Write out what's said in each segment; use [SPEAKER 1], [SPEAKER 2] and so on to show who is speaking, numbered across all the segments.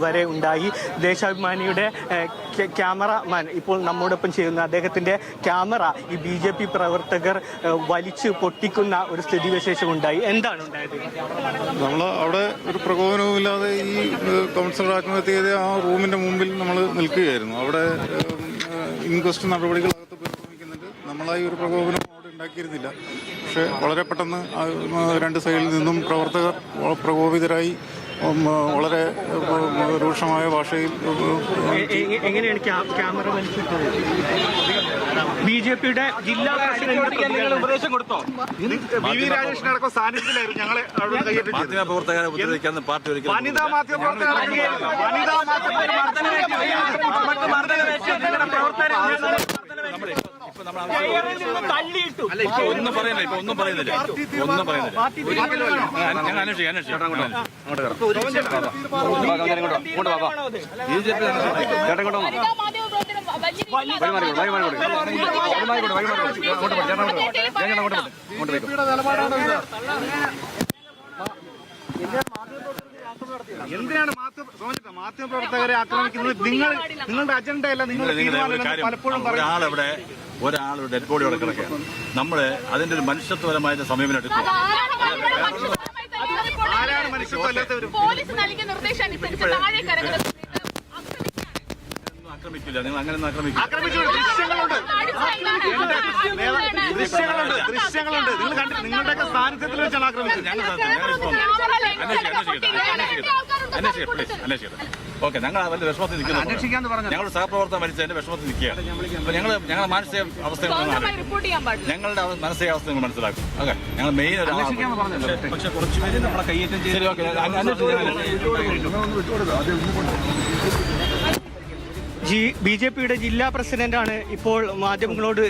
[SPEAKER 1] വരെ ഉണ്ടായി. ദേശാഭിമാനിയുടെ cameraman ക്യ- cameraman ഇപ്പോൾ നമ്മോടൊപ്പം ചെയ്യുന്ന അദ്ദേഹത്തിന്റെ ക്യാമറ ഈ ബി ജെ പി പ്രവർത്തകർ വലിച്ചു പൊട്ടിക്കുന്ന ഒരു സ്ഥിതിവിശേഷം ഉണ്ടായി എന്താണ് ഉണ്ടായത്?
[SPEAKER 2] നമ്മൾ അവിടെ ഒരു പ്രകോപനവുമില്ലാതെ ഈ കൗൺസിലർ ആത്മഹത്യ ചെയ്ത ആ റൂമിന്റെ മുമ്പിൽ നമ്മൾ നിൽക്കുകയായിരുന്നു. അവിടെ ഇൻക്വസ്റ്റ് നടപടികൾ നമ്മളായി ഒരു പ്രകോപനം അവിടെ ഉണ്ടാക്കിയിരുന്നില്ല. പക്ഷേ വളരെ പെട്ടെന്ന് രണ്ട് സൈഡിൽ നിന്നും പ്രവർത്തകർ പ്രകോപിതരായി വളരെ രൂക്ഷമായ ഭാഷയിൽ
[SPEAKER 1] എങ്ങനെയാണ് ക്യാമറ ബി ജെ പിയുടെ ജില്ലാ പ്രസിഡന്റ്
[SPEAKER 3] ഉപദേശം കൊടുത്തോ?
[SPEAKER 4] വി സാന്നിധ്യത്തിലായിരുന്നു ഞങ്ങളെ.
[SPEAKER 3] മാധ്യമ പ്രവർത്തകരെ ഉപദ്രവിക്കാന്ന് പാർട്ടി ഒരിക്കലും
[SPEAKER 4] വനിതാ മാധ്യമ പ്രവർത്തകർ അടങ്ങുകയായിരുന്നു. വനിതാ മാധ്യമ
[SPEAKER 3] ഇപ്പൊ ഒന്നും പറയുന്നില്ല ഇപ്പൊ ഒന്നും പറയുന്നില്ല. ഒന്നും പറയുന്നില്ല. ഞാൻ- ഞാൻ അന്വേഷിക്കാം അന്വേഷിക്കാം അങ്ങോട്ട് കയറാം ബി ജെ പി ചേട്ടൻ കൊണ്ടോ
[SPEAKER 5] വനിതാ മാധ്യമ പ്രവർത്തനം വലിയ
[SPEAKER 4] എന്തിനാണ് മാധ്യമ സോനിക്ക, പ്രവർത്തകരെ ആക്രമിക്കുന്നത്? നിങ്ങൾ നിങ്ങളുടെ അജണ്ടയല്ല നിങ്ങളുടെ
[SPEAKER 3] നിങ്ങൾ ഒരു
[SPEAKER 4] തീരുമാനമല്ല
[SPEAKER 3] കാര്യം
[SPEAKER 4] പലപ്പോഴും ഒരാളിവിടെ
[SPEAKER 3] ഒരാളിവിടെ ഒരാൾ ഡെഡ് ബോഡി കിടക്കുകയാണ്. നമ്മൾ അതിന്റെ ഒരു മനുഷ്യത്വപരമായ സമീപനം എടുക്കുക
[SPEAKER 4] ആരാണ് മനുഷ്യത്വം
[SPEAKER 5] പോലീസ് നൽകിയ നിർദ്ദേശം അനുസരിച്ച് താഴെ കരകരുത്
[SPEAKER 3] ഒന്നും ആക്രമിക്കില്ല നിങ്ങൾ അങ്ങനെ ഒന്നും ആക്രമിക്കില്ല
[SPEAKER 4] ആക്രമിച്ചു ദൃശ്യങ്ങളുണ്ട് ദൃശ്യങ്ങളുണ്ട് ദൃശ്യങ്ങളുണ്ട് നിങ്ങൾ കണ്ടി നിങ്ങളുടെയൊക്കെ സാന്നിധ്യത്തിൽ വെച്ചാണ് ആക്രമിച്ചത്
[SPEAKER 3] ഞങ്ങൾ അന്വേഷിക്കട്ടെ പ്ലീസ് അന്വേഷിക്കട്ടെ ഓക്കെ ഞങ്ങൾ വലിയ വിഷമത്തിൽ നിൽക്കുന്നു ഞങ്ങളുടെ സഹപ്രവർത്തകർ മരിച്ചതിന്റെ വിഷമത്തിൽ നിൽക്കുകയാണ് അപ്പൊ ഞങ്ങൾ ഞങ്ങളുടെ മാനസിക അവസ്ഥ നിങ്ങൾ
[SPEAKER 5] റിപ്പോർട്ട് ചെയ്യാൻ പാടില്ല
[SPEAKER 3] ഞങ്ങളുടെ മാനസിക അവസ്ഥ നിങ്ങൾ മനസ്സിലാക്കും ഓക്കെ ഞങ്ങൾ മെയിൻ ഒരു പക്ഷെ കുറച്ചുപേര് നമ്മളെ കൈയേറ്റം ചെയ്ത് ഓക്കെ
[SPEAKER 1] ജി ബി ജെ പിയുടെ ജില്ലാ പ്രസിഡന്റാണ് ഇപ്പോൾ മാധ്യമങ്ങളോട്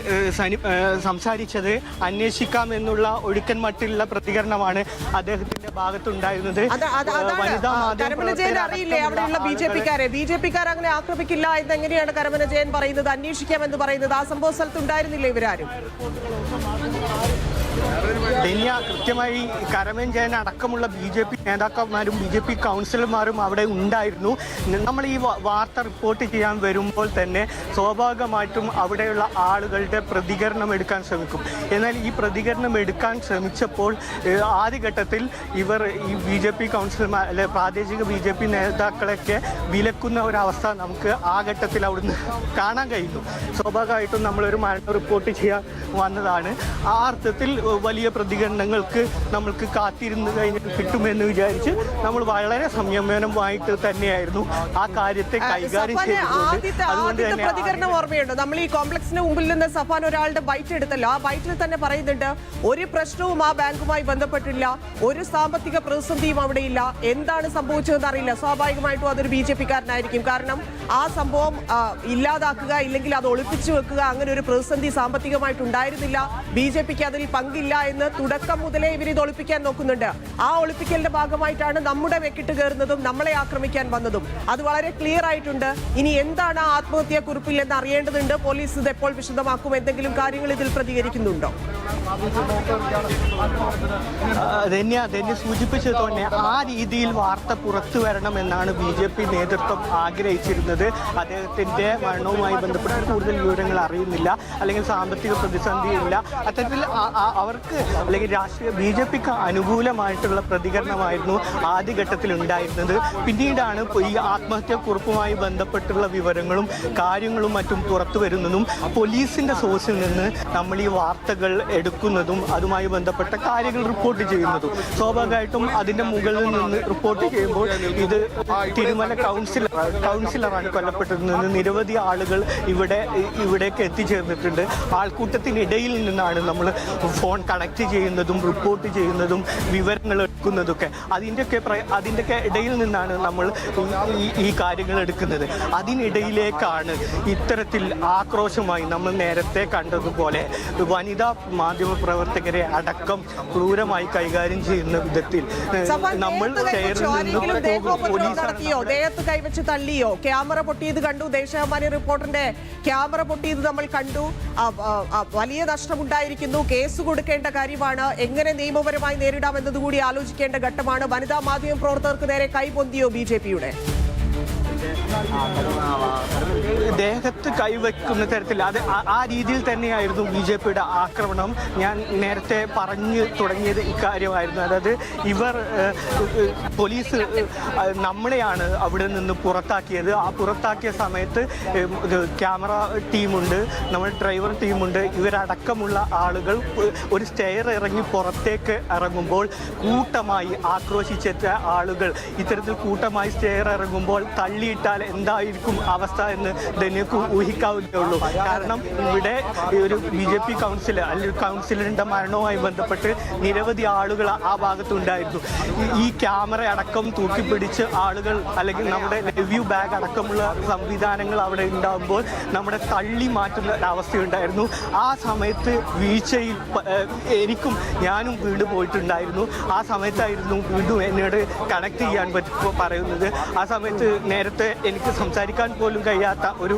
[SPEAKER 1] സംസാരിച്ചത്. അന്വേഷിക്കാം എന്നുള്ള ഒഴുക്കൻ മട്ടിലുള്ള പ്രതികരണമാണ് അദ്ദേഹത്തിന്റെ ഭാഗത്തുണ്ടായിരുന്നത്.
[SPEAKER 6] ജയൻ അറിയില്ലേ അവിടെയുള്ള ബി ജെ പിക്കാരെ? ബി ജെ പിക്കാർ അങ്ങനെ ആക്രമിക്കില്ല എന്ന് എങ്ങനെയാണ് കരമന ജയൻ പറയുന്നത്? അന്വേഷിക്കാമെന്ന് പറയുന്നത്. ആ സംഭവ സ്ഥലത്ത് ഉണ്ടായിരുന്നില്ല ഇവരാരും?
[SPEAKER 1] ധന്യ കൃത്യമായി കരമേഞ്ചയൻ അടക്കമുള്ള ബി ജെ പി നേതാക്കന്മാരും ബി ജെ പി കൗൺസിലർമാരും അവിടെ ഉണ്ടായിരുന്നു. നമ്മൾ ഈ വാർത്ത റിപ്പോർട്ട് ചെയ്യാൻ വരുമ്പോൾ തന്നെ സ്വാഭാവികമായിട്ടും അവിടെയുള്ള ആളുകളുടെ പ്രതികരണം എടുക്കാൻ ശ്രമിക്കും. എന്നാൽ ഈ പ്രതികരണം എടുക്കാൻ ശ്രമിച്ചപ്പോൾ ആദ്യഘട്ടത്തിൽ ഇവർ ഈ ബി ജെ പി കൗൺസിലർമാർ അല്ലെ പ്രാദേശിക ബി ജെ പി നേതാക്കളൊക്കെ വിലക്കുന്ന ഒരവസ്ഥ നമുക്ക് ആ ഘട്ടത്തിൽ അവിടുന്ന് കാണാൻ കഴിയുന്നു സ്വാഭാവികമായിട്ടും നമ്മളൊരു മരണം റിപ്പോർട്ട് ചെയ്യാൻ വന്നതാണ്. ആ അർത്ഥത്തിൽ വലിയ പ്രതികരണങ്ങൾക്ക് നമ്മൾക്ക് കാത്തിരുന്ന് കഴിഞ്ഞ് കിട്ടുമെന്ന് വിചാരിച്ച് നമ്മൾ വളരെ സംയമനമായിട്ട് തന്നെയായിരുന്നു ആ കാര്യത്തെ കൈകാര്യം
[SPEAKER 6] ചെയ്തത്
[SPEAKER 1] ചെയ്തിട്ടുണ്ട്
[SPEAKER 6] ആദ്യത്തെ
[SPEAKER 1] അതുകൊണ്ട് തന്നെ
[SPEAKER 6] പ്രതികരണം ഓർമ്മയുണ്ട്? നമ്മൾ ഈ കോംപ്ലക്സിന് മുമ്പിൽ നിന്ന് സഫാൻ ഒരാളുടെ ബൈറ്റ് എടുത്തല്ലോ. ആ ബൈറ്റിൽ തന്നെ പറയുന്നുണ്ട് ഒരു പ്രശ്നവും ആ ബാങ്കുമായി ബന്ധപ്പെട്ടില്ല. ഒരു സാമ്പത്തിക പ്രതിസന്ധിയും ഇല്ല. എന്താണ് സംഭവിച്ചതെന്ന് അറിയില്ല. സ്വാഭാവികമായിട്ടും അതൊരു ബി ജെ പിക്കാരനായിരിക്കും. കാരണം ആ സംഭവം ഇല്ലാതാക്കുക ഇല്ലെങ്കിൽ അത് ഒളിപ്പിച്ചു വെക്കുക അങ്ങനെ ഒരു പ്രതിസന്ധി സാമ്പത്തികമായിട്ട് ഉണ്ടായിരുന്നില്ല ബി ജെ പിക്ക് അതിൽ പങ്കില്ല എന്ന് തുടക്കം മുതലേ ഇവർ ഇത് ഒളിപ്പിക്കാൻ നോക്കുന്നുണ്ട്. ആ ഒളിപ്പിക്കലിന്റെ ഭാഗമായിട്ടാണ് നമ്മുടെ വെക്കിട്ട് കയറുന്നതും നമ്മളെ ആക്രമിക്കാൻ വന്നതും. അത് വളരെ ക്ലിയർ ആയിട്ടുണ്ട്. ഇനി എന്താണ് ആ ആത്മഹത്യാ കുറിപ്പിൽ എന്ന് അറിയേണ്ടതുണ്ട്. പോലീസ് ഇത് എപ്പോൾ വിശദമാക്കും? എന്തെങ്കിലും കാര്യങ്ങൾ ഇതിൽ പ്രതികരിക്കുന്നുണ്ടോ?
[SPEAKER 1] ധന്യ ധന്യ സൂചിപ്പിച്ചത് തന്നെ ആ രീതിയിൽ വാർത്ത പുറത്തു വരണമെന്നാണ് ബി ജെ പി നേതൃത്വം ആഗ്രഹിച്ചിരുന്നത്. അദ്ദേഹത്തിന്റെ മരണവുമായി ബന്ധപ്പെട്ട് കൂടുതൽ വിവരങ്ങൾ അറിയുന്നില്ല. അല്ലെങ്കിൽ സാമ്പത്തിക പ്രതിസന്ധിയില്ല അത്തരത്തിൽ ആ- ആ- അവർക്ക് അല്ലെങ്കിൽ രാഷ്ട്രീയ ബി ജെ പിക്ക് അനുകൂലമായിട്ടുള്ള പ്രതികരണമായിരുന്നു ആദ്യഘട്ടത്തിൽ ഉണ്ടായിരുന്നത് പിന്നീടാണ് ഈ ആത്മഹത്യാ കുറിപ്പുമായി ബന്ധപ്പെട്ടുള്ള വിവരങ്ങളും കാര്യങ്ങളും മറ്റും പുറത്തു വരുന്നതും പോലീസിന്റെ സോഴ്സിൽ നിന്ന് നമ്മൾ ഈ വാർത്തകൾ എടുക്കുന്നതും അതുമായി ബന്ധപ്പെട്ട കാര്യങ്ങൾ റിപ്പോർട്ട് ചെയ്യുന്നതും. സ്വാഭാവികമായിട്ടും അതിന്റെ മുകളിൽ നിന്ന് റിപ്പോർട്ട് ചെയ്യുമ്പോൾ ഇത് തിരുമല കൗൺസിലർ കൗൺസിലറാണ് കൊല്ലപ്പെട്ടതെന്ന് നിരവധി ആളുകൾ ഇവിടെ ഇവിടേക്ക് എത്തിച്ചേർന്നിട്ടുണ്ട്. ആൾക്കൂട്ടത്തിനിടയിൽ നിന്നാണ് നമ്മൾ ഫോൺ കണക്ട് ചെയ്യുന്നതും റിപ്പോർട്ട് ചെയ്യുന്നതും വിവരങ്ങൾ എടുക്കുന്നതൊക്കെ. അതിന്റെയൊക്കെ അതിന്റെയൊക്കെ ഇടയിൽ നിന്നാണ് നമ്മൾ ഈ- ഈ കാര്യങ്ങൾ എടുക്കുന്നത്. അതിനിടയിലേക്കാണ് ഇത്തരത്തിൽ ആക്രോശമായി നമ്മൾ നേരത്തെ കണ്ടതുപോലെ വനിതാ മാധ്യമ പ്രവർത്തകരെ അടക്കം ക്രൂരമായി കൈകാര്യം ചെയ്യുന്ന വിധത്തിൽ നമ്മൾ
[SPEAKER 6] ദേഹത്ത് കൈവച്ചോ? തള്ളിയോ? ക്യാമറ പൊട്ടിയത് കണ്ടു ദേശാഭിമാനി റിപ്പോർട്ടറിന്റെ ക്യാമറ പൊട്ടിയത് നമ്മൾ കണ്ടു. വലിയ നഷ്ടമുണ്ടായിരിക്കുന്നു. കേസ് കൊടുക്കേണ്ട കാര്യമാണ്. എങ്ങനെ നിയമപരമായി നേരിടാം എന്നതുകൂടി ആലോചിക്കേണ്ട ഘട്ടമാണ് പ്രതിഷേധമാണ് വനിതാ മാധ്യമ പ്രവർത്തകർക്ക് നേരെ കൈപൊന്തിയോ ബി ജെ പിയുടെ?
[SPEAKER 1] ദേഹത്ത് കൈവയ്ക്കുന്ന തരത്തിൽ അത് ആ- രീതിയിൽ തന്നെയായിരുന്നു ബി ജെ പിയുടെ ആക്രമണം. ഞാൻ നേരത്തെ പറഞ്ഞു തുടങ്ങിയത് ഇക്കാര്യമായിരുന്നു. അതായത് ഇവർ പോലീസ് നമ്മളെയാണ് അവിടെ നിന്ന് പുറത്താക്കിയത്. ആ പുറത്താക്കിയ സമയത്ത് ക്യാമറ ടീമുണ്ട് നമ്മുടെ ഡ്രൈവർ ടീമുണ്ട്. ഇവരടക്കമുള്ള ആളുകൾ ഒരു സ്റ്റെയർ ഇറങ്ങി പുറത്തേക്ക് ഇറങ്ങുമ്പോൾ കൂട്ടമായി ആക്രോശിച്ചെത്ത ആളുകൾ ഇത്തരത്തിൽ കൂട്ടമായി സ്റ്റെയർ ഇറങ്ങുമ്പോൾ തള്ളിയിട്ടാൽ എന്തായിരിക്കും അവസ്ഥ എന്ന് ധന്യക്ക് ഊഹിക്കാവുന്നേ ഉള്ളൂ കാരണം ഇവിടെ ഒരു ബി ജെ പി കൗൺസിലർ അല്ലെങ്കിൽ കൗൺസിലറിന്റെ മരണവുമായി ബന്ധപ്പെട്ട് നിരവധി ആളുകൾ ആ ഭാഗത്തുണ്ടായിരുന്നു ഈ- ക്യാമറ അടക്കം തൂക്കിപ്പിടിച്ച് ആളുകൾ അല്ലെങ്കിൽ നമ്മുടെ റിവ്യൂ ബാഗ് അടക്കമുള്ള സംവിധാനങ്ങൾ അവിടെ ഉണ്ടാകുമ്പോൾ നമ്മുടെ തള്ളി മാറ്റുന്ന ഒരവസ്ഥയുണ്ടായിരുന്നു ആ സമയത്ത് വീഴ്ചയിൽ എനിക്കും ഞാനും വീട് പോയിട്ടുണ്ടായിരുന്നു. ആ സമയത്തായിരുന്നു വീണ്ടും എന്നോട് കണക്ട് ചെയ്യാൻ പറ്റി പറയുന്നത്. ആ സമയത്ത് നേരത്തെ എനിക്ക് സംസാരിക്കാൻ പോലും കഴിയാത്ത ഒരു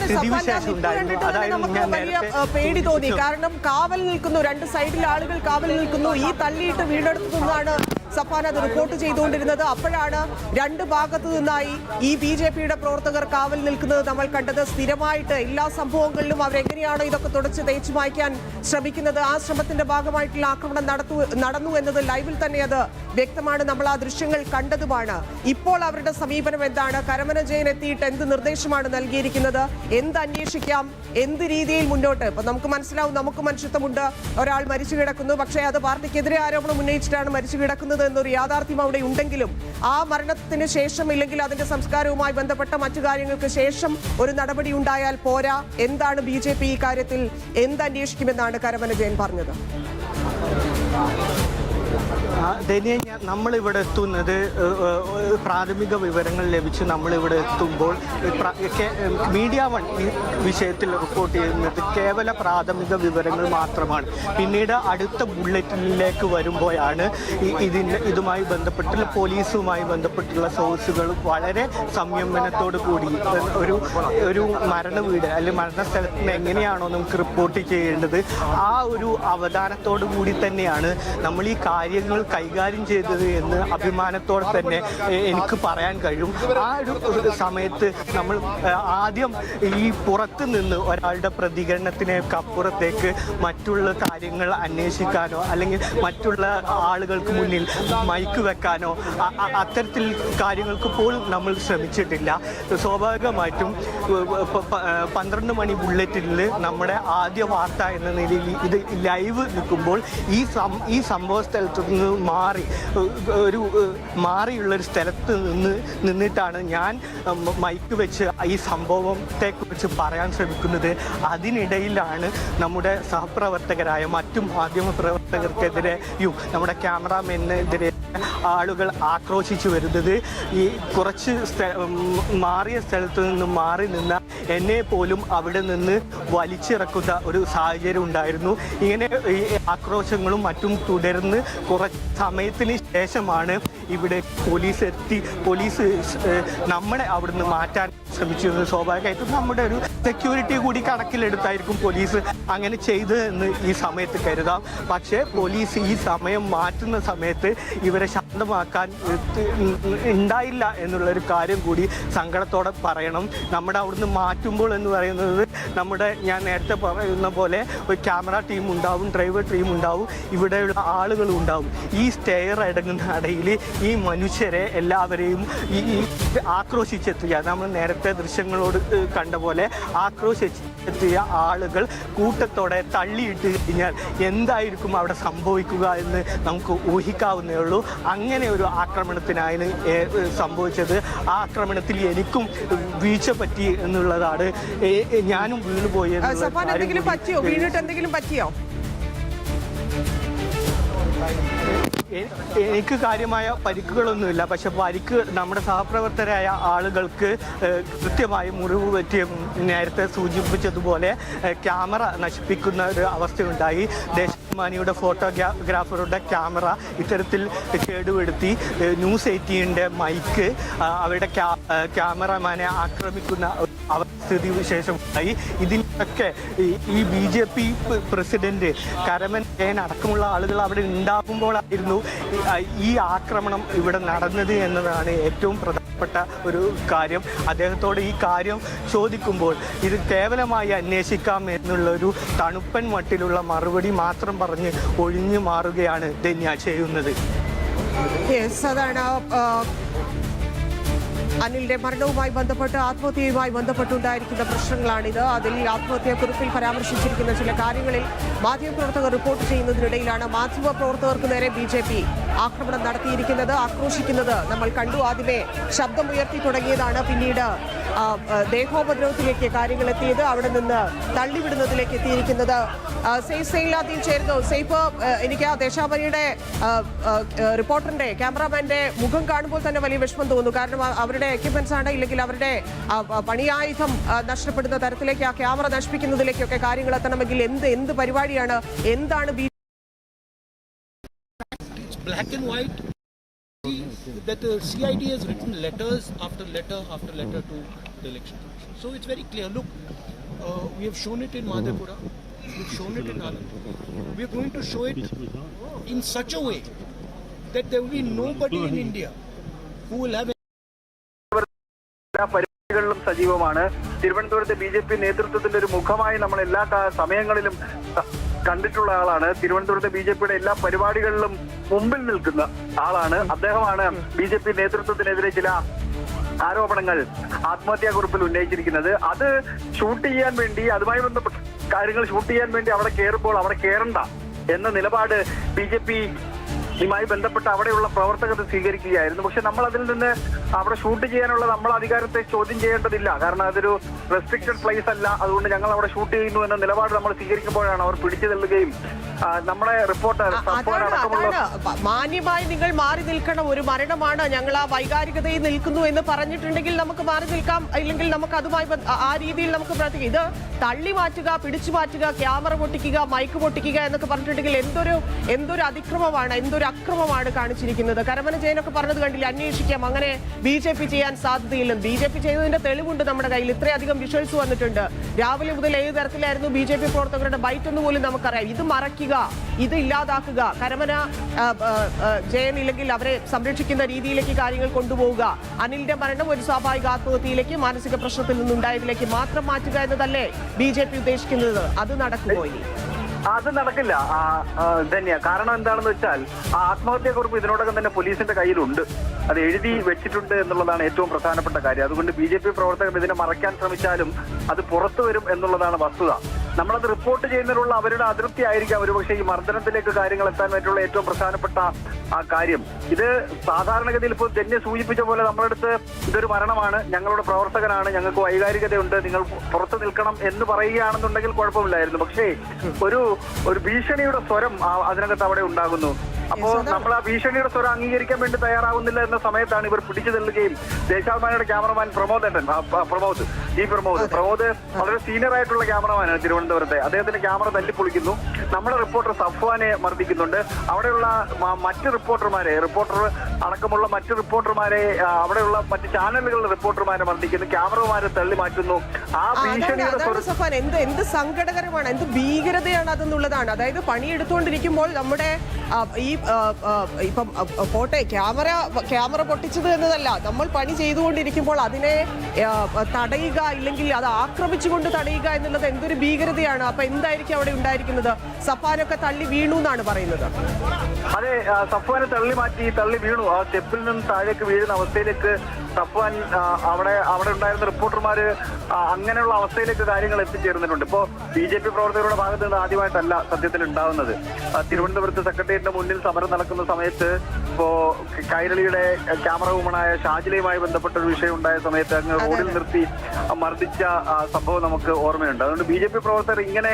[SPEAKER 1] സ്ഥിതിവിശേഷം ഉണ്ടായിരുന്നു. അതായിരുന്നു ഞാൻ നേരത്തെ
[SPEAKER 6] പേടി തോന്നി. കാരണം കാവൽ നിൽക്കുന്നു രണ്ട് സൈഡിൽ ആളുകൾ കാവൽ നിൽക്കുന്നു. ഈ തള്ളിയിട്ട് വീണ്ടെടുത്തു നിന്നാണ് സഫാൻ അത് റിപ്പോർട്ട് ചെയ്തുകൊണ്ടിരുന്നത്. അപ്പോഴാണ് രണ്ട് ഭാഗത്തു നിന്നായി ഈ ബി ജെ പിയുടെ പ്രവർത്തകർ കാവൽ നിൽക്കുന്നത് നമ്മൾ കണ്ടത്. സ്ഥിരമായിട്ട് എല്ലാ സംഭവങ്ങളിലും അവരെങ്ങനെയാണ് ഇതൊക്കെ തുടച്ച് തേച്ചു മായ്ക്കാൻ ശ്രമിക്കുന്നത്. ആ ശ്രമത്തിന്റെ ഭാഗമായിട്ടുള്ള ആക്രമണം നടത്തു നടന്നു എന്നത് ലൈവിൽ തന്നെ അത് വ്യക്തമാണ്. നമ്മൾ ആ ദൃശ്യങ്ങൾ കണ്ടതുമാണ്. ഇപ്പോൾ അവരുടെ സമീപനം എന്താണ്? കരമന ജയൻ എത്തിയിട്ട് എന്ത് നിർദ്ദേശമാണ് നൽകിയിരിക്കുന്നത്? എന്ത് അന്വേഷിക്കാം? എന്ത് രീതിയിൽ മുന്നോട്ട്? ഇപ്പൊ നമുക്ക് മനസ്സിലാവും നമുക്ക് മനുഷ്യത്വമുണ്ട്. ഒരാൾ മരിച്ചു കിടക്കുന്നു. പക്ഷേ അത് പാർട്ടിക്കെതിരെ ആരോപണം ഉന്നയിച്ചിട്ടാണ് മരിച്ചു കിടക്കുന്നത് എന്നൊരു യാഥാർത്ഥ്യം അവിടെ ഉണ്ടെങ്കിലും ആ മരണത്തിന് ശേഷം ഇല്ലെങ്കിൽ അതിന്റെ സംസ്കാരവുമായി ബന്ധപ്പെട്ട മറ്റു കാര്യങ്ങൾക്ക് ശേഷം ഒരു നടപടി ഉണ്ടായാൽ പോരാ. എന്താണ് ബി ജെ പി ഈ കാര്യത്തിൽ എന്ത് അന്വേഷിക്കുമെന്നാണ് കരമന ജയൻ പറഞ്ഞത്?
[SPEAKER 1] ആ, ധനിയ നമ്മളിവിടെ എത്തുന്നത് പ്രാഥമിക വിവരങ്ങൾ ലഭിച്ച് നമ്മളിവിടെ എത്തുമ്പോൾ മീഡിയ വൺ വിഷയത്തിൽ റിപ്പോർട്ട് ചെയ്യുന്നത് കേവല പ്രാഥമിക വിവരങ്ങൾ മാത്രമാണ്. പിന്നീട് അടുത്ത ബുള്ളറ്റിനിലേക്ക് വരുമ്പോഴാണ് ഇതിന് ഇതുമായി ബന്ധപ്പെട്ടുള്ള പോലീസുമായി ബന്ധപ്പെട്ടുള്ള സോഴ്സുകൾ വളരെ സംയമനത്തോടു കൂടി ഒരു ഒരു മരണ വീട് അല്ലെങ്കിൽ മരണസ്ഥലത്ത് നിന്ന് എങ്ങനെയാണോ നമുക്ക് റിപ്പോർട്ട് ചെയ്യേണ്ടത് ആ ഒരു അവധാനത്തോടു കൂടി തന്നെയാണ് നമ്മൾ ഈ കാര്യങ്ങൾ കൈകാര്യം ചെയ്തത് എന്ന് അഭിമാനത്തോടെ തന്നെ എനിക്ക് പറയാൻ കഴിയും. ആ ഒരു സമയത്ത് നമ്മൾ ആദ്യം ഈ പുറത്ത് നിന്ന് ഒരാളുടെ പ്രതികരണത്തിനൊക്കെ അപ്പുറത്തേക്ക് മറ്റുള്ള കാര്യങ്ങൾ അന്വേഷിക്കാനോ അല്ലെങ്കിൽ മറ്റുള്ള ആളുകൾക്ക് മുന്നിൽ മൈക്ക് വെക്കാനോ അത്തരത്തിൽ കാര്യങ്ങൾക്ക് പോലും നമ്മൾ ശ്രമിച്ചിട്ടില്ല. സ്വാഭാവികമായിട്ടും പന്ത്രണ്ട് മണി ബുള്ളറ്റിൽ നമ്മുടെ ആദ്യ വാർത്ത എന്ന നിലയിൽ ഇത് ലൈവ് നിൽക്കുമ്പോൾ ഈ സം ഈ സംഭവ സ്ഥലത്തു നിന്ന് മാറി ഒരു മാറിയുള്ളൊരു സ്ഥലത്ത് നിന്ന് നിന്നിട്ടാണ് ഞാൻ മൈക്ക് വെച്ച് ഈ സംഭവത്തെക്കുറിച്ച് പറയാൻ ശ്രമിക്കുന്നത്. അതിനിടയിലാണ് നമ്മുടെ സഹപ്രവർത്തകരായ മറ്റു മാധ്യമ പ്രവർത്തകർക്കെതിരെയും നമ്മുടെ ക്യാമറാമാനെതിരെ ആളുകൾ ആക്രോശിച്ചു വരുന്നത്. ഈ കുറച്ച് മാറിയ സ്ഥലത്ത് നിന്ന് മാറി നിന്ന എന്നെ പോലും അവിടെ നിന്ന് വലിച്ചിറക്കുന്ന ഒരു സാഹചര്യം ഉണ്ടായിരുന്നു. ഇങ്ങനെ ഈ ആക്രോശങ്ങളും മറ്റും തുടർന്ന് കുറച്ച് സമയത്തിന് ശേഷമാണ് ഇവിടെ പോലീസ് എത്തി. പോലീസ് നമ്മളെ അവിടുന്ന് മാറ്റാൻ ശ്രമിച്ചിരുന്നത്. സ്വാഭാവികമായിട്ടും നമ്മുടെ ഒരു സെക്യൂരിറ്റി കൂടി കണക്കിലെടുത്തായിരിക്കും പോലീസ് അങ്ങനെ ചെയ്തതെന്ന് ഈ സമയത്ത് കരുതാം. പക്ഷേ പോലീസ് ഈ സമയം മാറ്റുന്ന സമയത്ത് ഇവരെ した。ഏഹ്, ഉണ്ടായില്ല എന്നുള്ളൊരു കാര്യം കൂടി സങ്കടത്തോടെ പറയണം. നമ്മുടെ അവിടുന്ന് മാറ്റുമ്പോൾ എന്ന് പറയുന്നത് നമ്മുടെ ഞാൻ നേരത്തെ പറയുന്ന പോലെ ഒരു ക്യാമറ ടീം ഉണ്ടാവും ഡ്രൈവർ ടീം ഉണ്ടാവും ഇവിടെയുള്ള ആളുകളും ഉണ്ടാവും. ഈ സ്റ്റെയർ അടങ്ങുന്ന ഇടയിൽ ഈ മനുഷ്യരെ എല്ലാവരെയും ഈ ആക്രോശിച്ചെത്തുക. നമ്മൾ നേരത്തെ ദൃശ്യങ്ങളോട് കണ്ട പോലെ ആക്രോശിച്ചെത്തിയ ആളുകൾ കൂട്ടത്തോടെ തള്ളിയിട്ട് കഴിഞ്ഞാൽ എന്തായിരിക്കും അവിടെ സംഭവിക്കുക എന്ന് നമുക്ക് ഊഹിക്കാവുന്നേ ഉള്ളൂ. അങ്ങനെ ഒരു ആക്രമണത്തിനാണ് ഏ സംഭവിച്ചത്. ആ ആക്രമണത്തിൽ എനിക്കും വീഴ്ച പറ്റി എന്നുള്ളതാണ്. ഞാനും
[SPEAKER 6] സഫാൻ
[SPEAKER 1] കാര്യം
[SPEAKER 6] എന്തെങ്കിലും പറ്റിയോ? വീണിട്ട് എന്തെങ്കിലും പറ്റിയോ?
[SPEAKER 1] എനിക്ക് കാര്യമായ പരിക്കുകളൊന്നുമില്ല. പക്ഷെ പരിക്ക് നമ്മുടെ സഹപ്രവർത്തകരായ ആളുകൾക്ക് കൃത്യമായി മുറിവ് പറ്റിയ നേരത്തെ സൂചിപ്പിച്ചതുപോലെ ക്യാമറ നശിപ്പിക്കുന്ന ഒരു അവസ്ഥയുണ്ടായി. ദേശമാനിയുടെ ഫോട്ടോഗ്രാഫറുടെ ക്യാമറ ഇത്തരത്തിൽ കേടുപെടുത്തി ന്യൂസ് എയ്റ്റീന്റെ മൈക്ക് അവരുടെ ക്യാ- ക്യാമറമാനെ ആക്രമിക്കുന്ന ഒരു അവസ്ഥിതി ഇതിനൊക്കെ ഈ- B J P president Karamana Jayan അടക്കമുള്ള ആളുകൾ അവിടെ ഉണ്ടാകുമ്പോഴായിരുന്നു ഈ- ആക്രമണം ഇവിടെ നടന്നത് എന്നതാണ് ഏറ്റവും പ്രധാനപ്പെട്ട ഒരു കാര്യം. അദ്ദേഹത്തോട് ഈ കാര്യം ചോദിക്കുമ്പോൾ ഇത് കേവലമായി അന്വേഷിക്കാം എന്നുള്ള ഒരു തണുപ്പൻ മട്ടിലുള്ള മറുപടി മാത്രം പറഞ്ഞ് ഒഴിഞ്ഞു മാറുകയാണ് ധന്യ ചെയ്യുന്നത്.
[SPEAKER 6] അതാണ് അനിലിന്റെ മരണവുമായി ബന്ധപ്പെട്ട് ആത്മഹത്യയുമായി ബന്ധപ്പെട്ടുണ്ടായിരിക്കുന്ന പ്രശ്നങ്ങളാണിത്. അതിൽ ആത്മഹത്യാക്കുറിപ്പിൽ പരാമർശിച്ചിരിക്കുന്ന ചില കാര്യങ്ങളിൽ മാധ്യമപ്രവർത്തകർ റിപ്പോർട്ട് ചെയ്യുന്നതിനിടയിലാണ് മാധ്യമപ്രവർത്തകർക്ക് നേരെ ബി ജെ പി ആക്രമണം നടത്തിയിരിക്കുന്നത്. ആക്രോശിക്കുന്നത് നമ്മൾ കണ്ടു. ആദ്യമേ ശബ്ദമുയർത്തി തുടങ്ങിയതാണ്. പിന്നീട് ദേഹോപദ്രവത്തിലേക്ക് കാര്യങ്ങൾ എത്തിയത് അവിടെ നിന്ന് തള്ളിവിടുന്നതിലേക്ക് എത്തിയിരിക്കുന്നത്. സെയ്ഫ് സെയിലാദ്യം ചേരുന്നു. സെയ്ഫ് എനിക്ക് ആ ആ, റിപ്പോർട്ടറിന്റെ ക്യാമറാമാന്റെ മുഖം കാണുമ്പോൾ തന്നെ വലിയ വിഷമം തോന്നുന്നു. കാരണം അവരുടെ എക്യുപ്മെന്റ്സ് ആണ് ഇല്ലെങ്കിൽ അവരുടെ പണിയായുധം നഷ്ടപ്പെടുന്ന തരത്തിലേക്ക് ആ ക്യാമറ നശിപ്പിക്കുന്നതിലേക്കൊക്കെ കാര്യങ്ങൾ എത്തണമെങ്കിൽ എന്ത് എന്ത് പരിപാടിയാണ്? എന്താണ് be
[SPEAKER 7] black and see that the CID has written letters after letter after letter to the election commission. So it's very clear. Look, uh, we have shown it in Madhepura, we've shown it in. We are going to show it in such a way that there will be nobody in India who will have
[SPEAKER 4] പരിപാടികളിലും സജീവമാണ് തിരുവനന്തപുരത്തെ B J P നേതൃത്വത്തിന്റെ ഒരു മുഖമായി നമ്മൾ എല്ലാ സമയങ്ങളിലും കണ്ടിട്ടുള്ള ആളാണ്. തിരുവനന്തപുരത്തെ ബി ജെ പിയുടെ എല്ലാ പരിപാടികളിലും മുമ്പിൽ നിൽക്കുന്ന ആളാണ്. അദ്ദേഹമാണ് ബി ജെ പി നേതൃത്വത്തിനെതിരെ ചില ആരോപണങ്ങൾ ആത്മഹത്യാ കുറിപ്പിൽ ഉന്നയിച്ചിരിക്കുന്നത്. അത് ഷൂട്ട് ചെയ്യാൻ വേണ്ടി അതുമായി ബന്ധപ്പെട്ട കാര്യങ്ങൾ ഷൂട്ട് ചെയ്യാൻ വേണ്ടി അവിടെ കയറുമ്പോൾ അവിടെ കയറണ്ട എന്ന നിലപാട് ബി ജെ പി ഇതുമായി ബന്ധപ്പെട്ട് അവിടെയുള്ള പ്രവർത്തകർ സ്വീകരിക്കുകയായിരുന്നു. പക്ഷെ നമ്മൾ അതിൽ നിന്ന് അവിടെ ഷൂട്ട് ചെയ്യാനുള്ള നമ്മൾ അധികാരത്തെ ചോദ്യം ചെയ്യേണ്ടതില്ല. കാരണം അതൊരു റെസ്ട്രിക്റ്റഡ് പ്ലേസ് അല്ല. അതുകൊണ്ട് ഞങ്ങൾ അവിടെ ഷൂട്ട് ചെയ്യുന്നു എന്ന നിലപാട് നമ്മൾ സ്വീകരിക്കുമ്പോഴാണ് അവർ പിടിച്ചു തള്ളുകയും നമ്മളെ റിപ്പോർട്ടർ
[SPEAKER 6] മാന്യമായി നിങ്ങൾ മാറി നിൽക്കണം. ഒരു മരണമാണ്. ഞങ്ങൾ ആ വൈകാരികതയിൽ നിൽക്കുന്നു എന്ന് പറഞ്ഞിട്ടുണ്ടെങ്കിൽ നമുക്ക് മാറി നിൽക്കാം. അല്ലെങ്കിൽ നമുക്ക് അതുമായി ആ- ആ രീതിയിൽ നമുക്ക് പ്രവർത്തിക്കാം. ഇത് തള്ളി മാറ്റുക പിടിച്ചു മാറ്റുക ക്യാമറ പൊട്ടിക്കുക മൈക്ക് പൊട്ടിക്കുക എന്നൊക്കെ പറഞ്ഞിട്ടുണ്ടെങ്കിൽ എന്തൊരു എന്തൊരു അതിക്രമമാണ്. എന്തൊരു അക്രമമാണ് കാണിച്ചിരിക്കുന്നത്. കരമന ജയനൊക്കെ പറഞ്ഞത് കണ്ടില്ല? അന്വേഷിക്കാം. അങ്ങനെ ബി ജെ പി ചെയ്യാൻ സാധ്യതയില്ലെന്ന്. ബി ജെ പി ചെയ്തതിന്റെ തെളിവുണ്ട് നമ്മുടെ കയ്യിൽ. ഇത്രയധികം വിഷ്വൽസ് വന്നിട്ടുണ്ട്. രാവിലെ മുതൽ ഏത് തരത്തിലായിരുന്നു ബി ജെ പി പ്രവർത്തകരുടെ ബൈറ്റ് എന്ന് പോലും നമുക്കറിയാം. ഇത് മറയ്ക്കുക. ഇത് ഇല്ലാതാക്കുക. കരമന ജയൻ ഇല്ലെങ്കിൽ അവരെ സംരക്ഷിക്കുന്ന രീതിയിലേക്ക് കാര്യങ്ങൾ കൊണ്ടുപോവുക. അനിലിന്റെ മരണം ഒരു സ്വാഭാവിക ആത്മഹത്യയിലേക്ക് മാനസിക പ്രശ്നത്തിൽ നിന്നുണ്ടായതിലേക്ക് മാത്രം മാറ്റുക എന്നതല്ലേ ബി ജെ പി ഉദ്ദേശിക്കുന്നത്. അത് നടക്കുമോ ഇനി?
[SPEAKER 4] അത് നടക്കില്ല. ധന്യ കാരണം എന്താണെന്ന് വെച്ചാൽ ആ ആത്മഹത്യാക്കുറിപ്പ് ഇതിനോടകം തന്നെ പോലീസിന്റെ കയ്യിലുണ്ട്. അത് എഴുതി വെച്ചിട്ടുണ്ട് എന്നുള്ളതാണ് ഏറ്റവും പ്രധാനപ്പെട്ട കാര്യം. അതുകൊണ്ട് ബി പ്രവർത്തകർ ഇതിനെ മറയ്ക്കാൻ ശ്രമിച്ചാലും അത് പുറത്തു വരും എന്നുള്ളതാണ് വസ്തുത. നമ്മളത് റിപ്പോർട്ട് ചെയ്യുന്നതിനുള്ള അവരുടെ അതൃപ്തി ആയിരിക്കാം. ഒരുപക്ഷെ ഈ മർദ്ദനത്തിലേക്ക് കാര്യങ്ങൾ എത്താൻ വേണ്ടിയുള്ള ഏറ്റവും പ്രധാനപ്പെട്ട ആ കാര്യം. ഇത് സാധാരണഗതിയിൽ ഇപ്പോൾ തന്നെ സൂചിപ്പിച്ച പോലെ നമ്മളടുത്ത് ഇതൊരു മരണമാണ്. ഞങ്ങളുടെ പ്രവർത്തകനാണ്. ഞങ്ങൾക്ക് വൈകാരികതയുണ്ട്. നിങ്ങൾ പുറത്തു നിൽക്കണം എന്ന് പറയുകയാണെന്നുണ്ടെങ്കിൽ കുഴപ്പമില്ലായിരുന്നു. പക്ഷേ ഒരു ഒരു ഭീഷണിയുടെ സ്വരം അതിനകത്ത് അവിടെ ഉണ്ടാകുന്നു. അപ്പോ നമ്മൾ ആ ഭീഷണിയുടെ സ്വരം അംഗീകരിക്കാൻ വേണ്ടി തയ്യാറാവുന്നില്ല എന്ന സമയത്താണ് ഇവർ പിടിച്ചു തള്ളുകയും ദേശാഭിമാനിയുടെ ക്യാമറമാൻ പ്രമോദ് പ്രമോദ് ഈ പ്രമോദ്. പ്രമോദ് വളരെ സീനിയർ ആയിട്ടുള്ള ക്യാമറമാനാണ് തിരുവനന്തപുരത്തെ. അദ്ദേഹത്തിന്റെ ക്യാമറ തല്ലിപ്പൊളിക്കുന്നു. നമ്മുടെ റിപ്പോർട്ടർ സഫ്വാനെ മർദ്ദിക്കുന്നുണ്ട്. അവിടെയുള്ള മറ്റ് റിപ്പോർട്ടർമാരെ റിപ്പോർട്ടർ അടക്കമുള്ള മറ്റ് റിപ്പോർട്ടർമാരെ അവിടെയുള്ള മറ്റ് ചാനലുകളിലെ റിപ്പോർട്ടർമാരെ മർദ്ദിക്കുന്നു. ക്യാമറമാരെ തള്ളി മാറ്റുന്നു. ആ ഭീഷണിയുടെ
[SPEAKER 6] സഫാൻ എന്ത് എന്ത് സങ്കടകരമാണ് എന്ത് ഭീകരതയാണ് അതെന്നുള്ളതാണ്. അതായത് പണിയെടുത്തുകൊണ്ടിരിക്കുമ്പോൾ നമ്മുടെ ഈ ഇപ്പം പോട്ടെ ക്യാമറ ക്യാമറ പൊട്ടിച്ചത് എന്നതല്ല. നമ്മൾ പണി ചെയ്തുകൊണ്ടിരിക്കുമ്പോൾ അതിനെ തടയുക ഇല്ലെങ്കിൽ അത് ആക്രമിച്ചുകൊണ്ട് തടയുക എന്നുള്ളത് എന്തൊരു ഭീകരതയാണ് അപ്പൊ എന്തായിരിക്കും അവിടെ ഉണ്ടായിരിക്കുന്നത്? സഫാനൊക്കെ തള്ളി വീണു എന്നാണ് പറയുന്നത്.
[SPEAKER 4] അതെ സഫ്വാനെ തള്ളി മാറ്റി തള്ളി വീണു. ആ സ്റ്റെപ്പിൽ നിന്ന് താഴേക്ക് വീഴുന്ന അവസ്ഥയിലേക്ക് സഫ്വാൻ അവിടെ അവിടെ ഉണ്ടായിരുന്ന റിപ്പോർട്ടർമാര് അങ്ങനെയുള്ള അവസ്ഥയിലേക്ക് കാര്യങ്ങൾ എത്തിച്ചേർന്നിട്ടുണ്ട്. ഇപ്പോ ബി ജെ പി പ്രവർത്തകരുടെ ഭാഗത്ത് നിന്ന് ആദ്യമായിട്ടല്ല സത്യത്തിൽ ഉണ്ടാവുന്നത്. തിരുവനന്തപുരത്ത് സെക്രട്ടേറിയറ്റിന്റെ മുന്നിൽ സമരം നടക്കുന്ന സമയത്ത് ഇപ്പോ കൈരളിയുടെ ക്യാമറ വുമണായ ഷാജിലയുമായി ബന്ധപ്പെട്ട ഒരു വിഷയം ഉണ്ടായ സമയത്ത് അങ്ങ് റോഡിൽ നിർത്തി മർദ്ദിച്ച സംഭവം നമുക്ക് ഓർമ്മയുണ്ട്. അതുകൊണ്ട് ബി ജെ പി പ്രവർത്തകർ ഇങ്ങനെ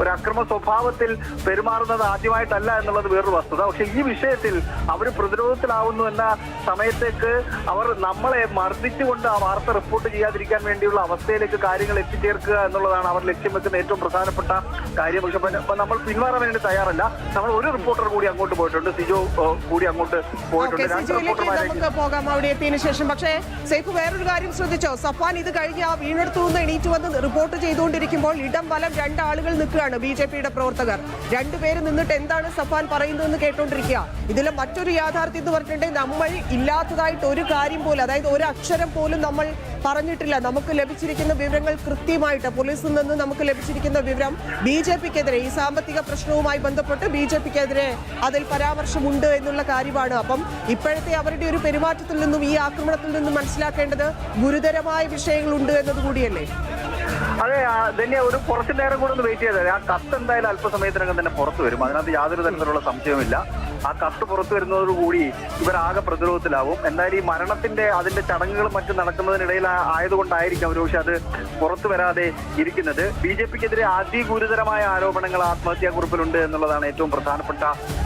[SPEAKER 4] ഒരു അക്രമ സ്വഭാവത്തിൽ പെരുമാറുന്നത് ആദ്യമായിട്ടല്ല എന്നുള്ളത് വേറൊരു വസ്തുത. പക്ഷെ ഈ വിഷയത്തിൽ അവർ പ്രതിരോധത്തിലാവുന്നു എന്ന സമയത്തേക്ക് അവർ നമ്മളെ മർദ്ദിച്ചുകൊണ്ട് ആ വാർത്ത റിപ്പോർട്ട് ചെയ്യാതിരിക്കാൻ വേണ്ടിയുള്ള അവസ്ഥയിലേക്ക് കാര്യങ്ങൾ എത്തിച്ചേർക്കുക എന്നുള്ളതാണ് അവർ ലക്ഷ്യം വെക്കുന്ന ഏറ്റവും പ്രധാനപ്പെട്ട കാര്യം. പക്ഷെ നമ്മൾ പിന്മാറാൻ വേണ്ടി തയ്യാറല്ല. നമ്മൾ ഒരു റിപ്പോർട്ടർ കൂടി അങ്ങോട്ട് പോയിട്ടുണ്ട്. സിജോ കൂടി അങ്ങോട്ട് പോയിട്ടുണ്ട്.
[SPEAKER 6] ഓക്കെ
[SPEAKER 4] രണ്ട്
[SPEAKER 6] സിജുവിലേക്ക്
[SPEAKER 4] റിപ്പോർട്ടർമാരെ
[SPEAKER 6] പോകാം. അവിടെ എത്തിയതിനു ശേഷം. പക്ഷേ സേഫ് വേറൊരു കാര്യം ശ്രദ്ധിച്ചോ? സഫാൻ ഇത് കഴിഞ്ഞ് ആ വീണെടുത്തു നിന്ന് എണീറ്റ് വന്ന് റിപ്പോർട്ട് ചെയ്തുകൊണ്ടിരിക്കുമ്പോൾ ഇടം വലം രണ്ടാളുകൾ നിൽക്കുകയാണ് ബി ജെ പിയുടെ പ്രവർത്തകർ. രണ്ടുപേര് നിന്നിട്ട് എന്താണ് സഫാൻ പറയുന്നതെന്ന് കേട്ടോണ്ടിരിക്കുക. ഇതിലെ മറ്റൊരു യാഥാർത്ഥ്യം എന്ന് പറഞ്ഞിട്ടുണ്ടെങ്കിൽ നമ്മൾ ഇല്ലാത്തതായിട്ട് ഒരു കാര്യം പോലും അതായത് ഒരു അക്ഷരം പോലും നമ്മൾ പറഞ്ഞിട്ടില്ല. നമുക്ക് ലഭിച്ചിരിക്കുന്ന വിവരങ്ങൾ കൃത്യമായിട്ട് പോലീസിൽ നിന്ന് നമുക്ക് ലഭിച്ചിരിക്കുന്ന വിവരം ബി ജെ പിക്കെതിരെ ഈ സാമ്പത്തിക പ്രശ്നവുമായി ബന്ധപ്പെട്ട് ബി ജെ പിക്കെതിരെ അതിൽ പരാമർശമുണ്ട് എന്നുള്ള കാര്യമാണ്. അപ്പം ഇപ്പോഴത്തെ അവരുടെ ഒരു പെരുമാറ്റത്തിൽ നിന്നും ഈ ആക്രമണത്തിൽ നിന്നും മനസ്സിലാക്കേണ്ടത് ഗുരുതരമായ വിഷയങ്ങളുണ്ട് എന്നതുകൂടിയല്ലേ?
[SPEAKER 4] അതെ ധന്യ ഒരു കുറച്ചു നേരം കൂടെ ഒന്ന് വെയിറ്റ് ചെയ്താൽ ആ കത്ത് എന്തായാലും അല്പസമയത്തിനകം തന്നെ പുറത്തു വരും. അതിനകത്ത് യാതൊരു തരത്തിലുള്ള സംശയവുമില്ല. ആ കത്ത് പുറത്തു വരുന്നതോടുകൂടി ഇവരാകെ പ്രതിരോധത്തിലാവും. എന്തായാലും ഈ മരണത്തിന്റെ അതിന്റെ ചടങ്ങുകളും മറ്റും നടക്കുന്നതിനിടയിൽ ആയതുകൊണ്ടായിരിക്കും അവർ പക്ഷെ അത് പുറത്തു വരാതെ ഇരിക്കുന്നത്. ബി ജെ പിക്കെതിരെ അതിഗുരുതരമായ ആരോപണങ്ങൾ ആത്മഹത്യാ കുറിപ്പിലുണ്ട് എന്നുള്ളതാണ് ഏറ്റവും പ്രധാനപ്പെട്ട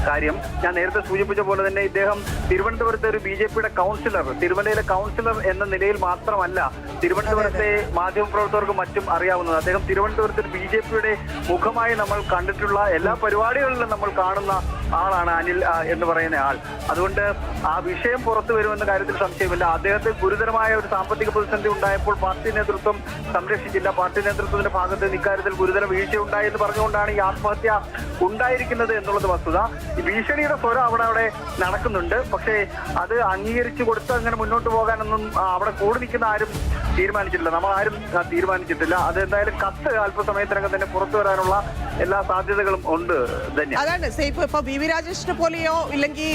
[SPEAKER 4] കാര്യം. ഞാൻ നേരത്തെ സൂചിപ്പിച്ച പോലെ തന്നെ ഇദ്ദേഹം തിരുവനന്തപുരത്തെ ഒരു ബി ജെ പിയുടെ കൗൺസിലർ തിരുവനന്തപുരത്തെ കൗൺസിലർ എന്ന നിലയിൽ മാത്രമല്ല തിരുവനന്തപുരത്തെ മാധ്യമപ്രവർത്തകർക്കും മറ്റും അറിയാവുന്നത്. അദ്ദേഹം തിരുവനന്തപുരത്ത് ബി ജെ പിയുടെ മുഖമായി നമ്മൾ കണ്ടിട്ടുള്ള എല്ലാ പരിപാടികളിലും നമ്മൾ കാണുന്ന ആളാണ് അനിൽ എന്ന് പറയുന്ന ആൾ. അതുകൊണ്ട് ആ വിഷയം പുറത്തു വരുമെന്ന കാര്യത്തിൽ സംശയമില്ല. അദ്ദേഹത്തെ ഗുരുതരമായ ഒരു സാമ്പത്തിക പ്രതിസന്ധി ഉണ്ടായപ്പോൾ പാർട്ടി നേതൃത്വം സംരക്ഷിച്ചില്ല. പാർട്ടി നേതൃത്വത്തിന്റെ ഭാഗത്ത് ഇക്കാര്യത്തിൽ ഗുരുതര വീഴ്ച ഉണ്ടായി എന്ന് പറഞ്ഞുകൊണ്ടാണ് ഈ ആത്മഹത്യ ഉണ്ടായിരിക്കുന്നത് എന്നുള്ളത് വസ്തുത. ഭീഷണിയുടെ സ്വരം അവിടെ അവിടെ നടക്കുന്നുണ്ട്. പക്ഷേ അത് അംഗീകരിച്ചു കൊടുത്ത് അങ്ങനെ മുന്നോട്ട് പോകാനൊന്നും അവിടെ കൂടി നിൽക്കുന്ന ആരും തീരുമാനിച്ചിട്ടില്ല. നമ്മൾ ആരും തീരുമാനിച്ചിട്ടില്ല. അത് എന്തായാലും കത്ത് അല്പസമയത്തിനകം തന്നെ പുറത്തു വരാനുള്ള എല്ലാ സാധ്യതകളും ഉണ്ട്
[SPEAKER 6] അതാണ്. സേഫ് ഇപ്പൊ വി വി രാജേഷിനെ പോലെയോ ഇല്ലെങ്കിൽ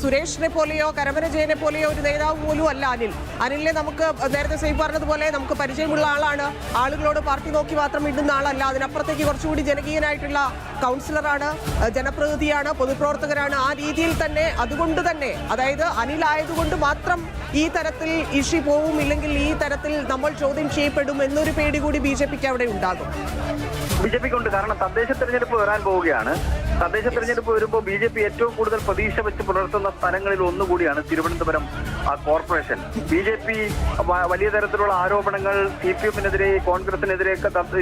[SPEAKER 6] സുരേഷിനെ പോലെയോ കരമന ജയനെ പോലെയോ ഒരു നേതാവ് പോലും അല്ല അനിൽ. അനിലിനെ നമുക്ക് നേരത്തെ സേഫ് പറഞ്ഞതുപോലെ നമുക്ക് പരിചയമുള്ള ആളാണ്. ആളുകളോട് പാർട്ടി നോക്കി മാത്രം ഇടുന്ന ആളല്ല. അതിനപ്പുറത്തേക്ക് കുറച്ചുകൂടി ജനകീയനായിട്ടുള്ള കൗൺസിലറാണ് ജനപ്രതിനിധിയാണ് പൊതുപ്രവർത്തകരാണ്. ആ രീതിയിൽ തന്നെ അതുകൊണ്ട് തന്നെ അതായത് അനിൽ ആയതുകൊണ്ട് മാത്രം ഈ തരത്തിൽ ഇഷി പോവും ഇല്ലെങ്കിൽ ഈ തരത്തിൽ നമ്മൾ ചോദ്യം ചെയ്യപ്പെടും എന്നൊരു പേടി കൂടി ബി ജെ പിക്ക് അവിടെ ഉണ്ടാകും.
[SPEAKER 4] ബി ജെ പിക്ക് ഉണ്ട്. കാരണം തദ്ദേശ തെരഞ്ഞെടുപ്പ് വരാൻ പോവുകയാണ്. തദ്ദേശ തെരഞ്ഞെടുപ്പ് വരുമ്പോൾ ബി ജെ പി ഏറ്റവും കൂടുതൽ പ്രതീക്ഷ വെച്ച് പുലർത്തുന്ന സ്ഥലങ്ങളിൽ ഒന്നുകൂടിയാണ് Thiruvananthapuram corporation. B J P വലിയ തരത്തിലുള്ള ആരോപണങ്ങൾ സി പി എമ്മിനെതിരെ കോൺഗ്രസിനെതിരെയൊക്കെ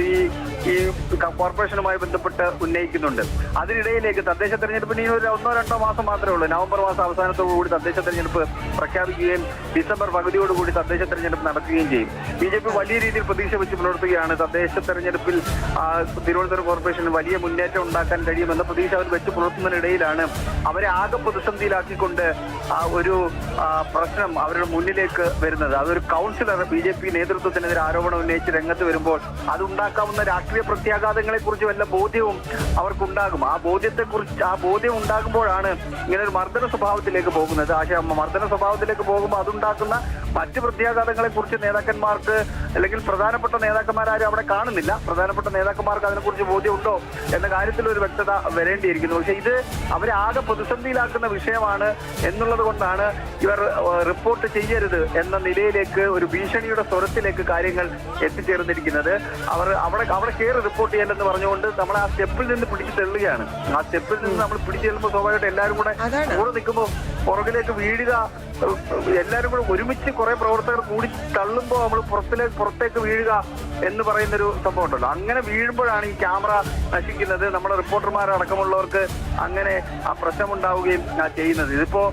[SPEAKER 4] ഈ കോർപ്പറേഷനുമായി ബന്ധപ്പെട്ട് ഉന്നയിക്കുന്നുണ്ട്. അതിനിടയിലേക്ക് തദ്ദേശ തെരഞ്ഞെടുപ്പിന് ഇനി ഒരു ഒന്നോ രണ്ടോ മാസം മാത്രമേ ഉള്ളൂ. നവംബർ മാസം അവസാനത്തോടു കൂടി തദ്ദേശ തെരഞ്ഞെടുപ്പ് പ്രഖ്യാപിക്കുകയും ഡിസംബർ പകുതിയോടുകൂടി തദ്ദേശ തെരഞ്ഞെടുപ്പ് നടക്കുകയും ചെയ്യും. ബി ജെ പി വലിയ രീതിയിൽ പ്രതീക്ഷ വെച്ച് പുലർത്തുകയാണ് തദ്ദേശ തെരഞ്ഞെടുപ്പിൽ തിരുവനന്തപുരം കോർപ്പറേഷന് വലിയ മുന്നേറ്റം ഉണ്ടാക്കാൻ കഴിയുമെന്ന പ്രതീക്ഷ അവർ വെച്ച് പുലർത്തുന്നതിനിടയിലാണ് അവരെ ആകെ പ്രതിസന്ധിയിലാക്കിക്കൊണ്ട് ഒരു പ്രശ്നം അവരുടെ മുന്നിലേക്ക് വരുന്നത്. അതൊരു കൗൺസിലർ ബി ജെ പി നേതൃത്വത്തിനെതിരെ ആരോപണം ഉന്നയിച്ച് രംഗത്ത് വരുമ്പോൾ അതുണ്ടാക്കാവുന്ന രാഷ്ട്രീയ പ്രത്യാഘാതങ്ങളെ കുറിച്ച് വല്ല ബോധ്യവും അവർക്കുണ്ടാകും. ആ ബോധ്യത്തെക്കുറിച്ച് ആ ബോധ്യം ഉണ്ടാകുമ്പോഴാണ് ഇങ്ങനെ ഒരു മർദ്ദന സ്വഭാവത്തിലേക്ക് പോകുന്നത്. ആശയ മർദ്ദന സ്വഭാവത്തിലേക്ക് പോകുമ്പോൾ അതുണ്ടാക്കുന്ന മറ്റ് പ്രത്യാഘാതങ്ങളെ കുറിച്ച് നേതാക്കന്മാർക്ക് അല്ലെങ്കിൽ പ്രധാനപ്പെട്ട നേതാക്കന്മാരാരും അവിടെ കാണുന്നില്ല. പ്രധാനപ്പെട്ട നേതാക്കന്മാർക്ക് അതിനെക്കുറിച്ച് ബോധ്യമുണ്ടോ എന്ന കാര്യത്തിൽ ഒരു വ്യക്തത വരേണ്ടിയിരിക്കുന്നു. പക്ഷേ ഇത് അവരെ ആകെ പ്രതിസന്ധിയിലാക്കുന്ന വിഷയമാണ് എന്നുള്ളത് കൊണ്ടാണ് ഇവർ റിപ്പോർട്ട് ചെയ്യരുത് എന്ന നിലയിലേക്ക് ഒരു ഭീഷണിയുടെ സ്വരത്തിലേക്ക് കാര്യങ്ങൾ എത്തിച്ചേർന്നിരിക്കുന്നത്. അവർ അവിടെ അവിടെ കയറി റിപ്പോർട്ട് ചെയ്യലെന്ന് പറഞ്ഞുകൊണ്ട് നമ്മൾ ആ സ്റ്റെപ്പിൽ നിന്ന് പിടിച്ചു തെള്ളുകയാണ്. ആ സ്റ്റെപ്പിൽ നിന്ന് നമ്മൾ പിടിച്ചു ചെല്ലുമ്പോൾ സ്വാഭാവികമായിട്ട് എല്ലാവരും കൂടെ. കൂടെ നിൽക്കുമ്പോൾ പുറകിലേക്ക് വീഴുക എല്ലാവരും കൂടെ ഒരുമിച്ച് കുറെ പ്രവർത്തകർ കൂടി തള്ളുമ്പോൾ നമ്മൾ പുറത്തിലേക്ക് പുറത്തേക്ക് വീഴുക എന്ന് പറയുന്ന ഒരു സംഭവം ഉണ്ടല്ലോ. അങ്ങനെ വീഴുമ്പോഴാണ് ഈ ക്യാമറ നശിക്കുന്നത്. നമ്മുടെ റിപ്പോർട്ടർമാരടക്കമുള്ളവർക്ക് അങ്ങനെ ആ പ്രശ്നമുണ്ടാവുകയും ചെയ്യുന്നത്. ഇതിപ്പോ